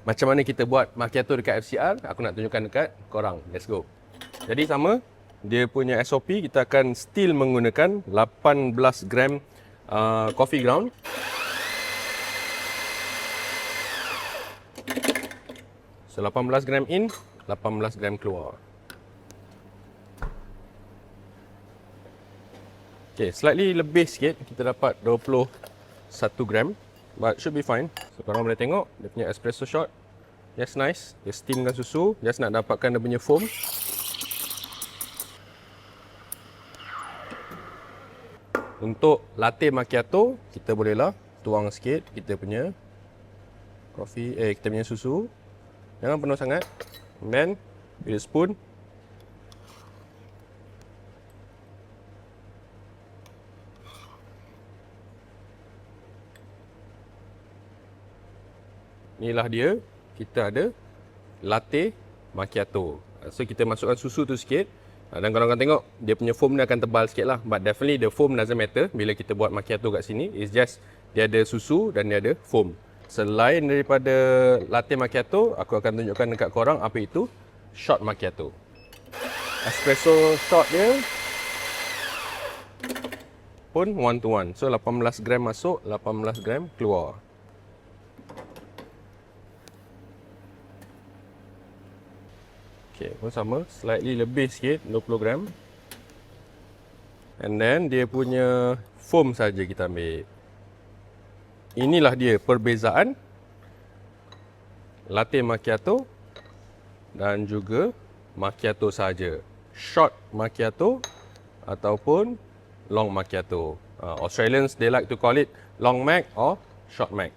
macam mana kita buat macchiato dekat FCR, aku nak tunjukkan dekat korang. Let's go. Jadi sama, dia punya SOP kita akan still menggunakan 18 gram uh, coffee ground. So 18 gram in, 18 gram keluar. Okay, slightly lebih sikit. Kita dapat 21 gram. But should be fine. So korang boleh tengok dia punya espresso shot. Yes, nice. Dia steamkan susu. Just nak dapatkan dia punya foam. Untuk latte macchiato, kita bolehlah tuang sikit kita punya coffee, eh kita punya susu. Jangan penuh sangat. And then, with a spoon, Inilah dia. Kita ada latte macchiato. So kita masukkan susu tu sikit. Ah, Dan korang akan tengok dia punya foam ni akan tebal sikit lah. But definitely the foam doesn't matter bila kita buat macchiato kat sini. It's just dia ada susu dan dia ada foam. Selain daripada latte macchiato, aku akan tunjukkan dekat korang apa itu shot macchiato. Espresso shot dia pun one to one. So 18 gram masuk, 18 gram keluar. Okay, pun sama. Slightly lebih sikit, 20 gram. And then dia punya foam saja kita ambil. Inilah dia perbezaan latte macchiato dan juga macchiato saja. Short macchiato ataupun long macchiato. Uh, Australians they like to call it long mac or short mac.